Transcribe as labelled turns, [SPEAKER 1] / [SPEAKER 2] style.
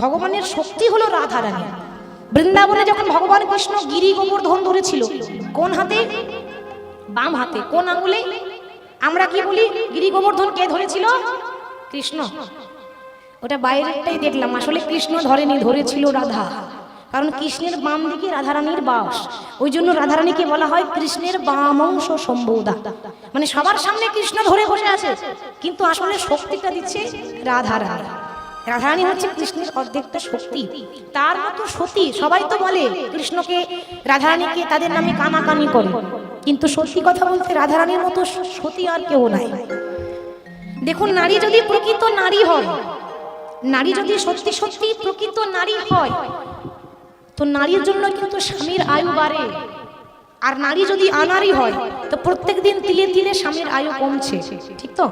[SPEAKER 1] ভগবানের শক্তি হলো রাধারানী বৃন্দাবনে যখন ভগবান কৃষ্ণ গিরি গোবর্ধন ধরেছিল, কোন হাতে? বাম হাতে। কোন আঙুলে? আমরা কি বলি, গিরি গোবর্ধন কে ধরেছিল? কৃষ্ণ। ওটা বাইরেরটাই দেখলাম, আসলে কৃষ্ণ ধরেনি, ধরেছিল রাধা। কারণ কৃষ্ণের বাম দিকে রাধারানীর বাস। ওই জন্য রাধারানীকে বলা হয় কৃষ্ণের বাম অংশ সম্বোধা। মানে সবার সামনে কৃষ্ণ ধরে বসে আছে, কিন্তু আসলে শক্তিটা দিচ্ছে রাধারানী রাধারানী হচ্ছে কৃষ্ণের অর্ধেকটা শক্তি। তার মতো সতী সবাই তো বলে কৃষ্ণকে রাধারানীকে তাদের নামে কানাকানি করে। কিন্তু সত্যি কথা বলতে রাধারানীর মতো সতী আর কেউ নাই। দেখুন, নারী যদি প্রকৃত নারী হয়, নারী যদি সত্যি সত্যি প্রকৃত নারী হয়, তো নারীর জন্য কিন্তু স্বামীর আয়ু বাড়ে। আর নারী যদি আনারী হয়, তো প্রত্যেক দিন তিলে তিলে স্বামীর আয়ু কমছে। ঠিক তো?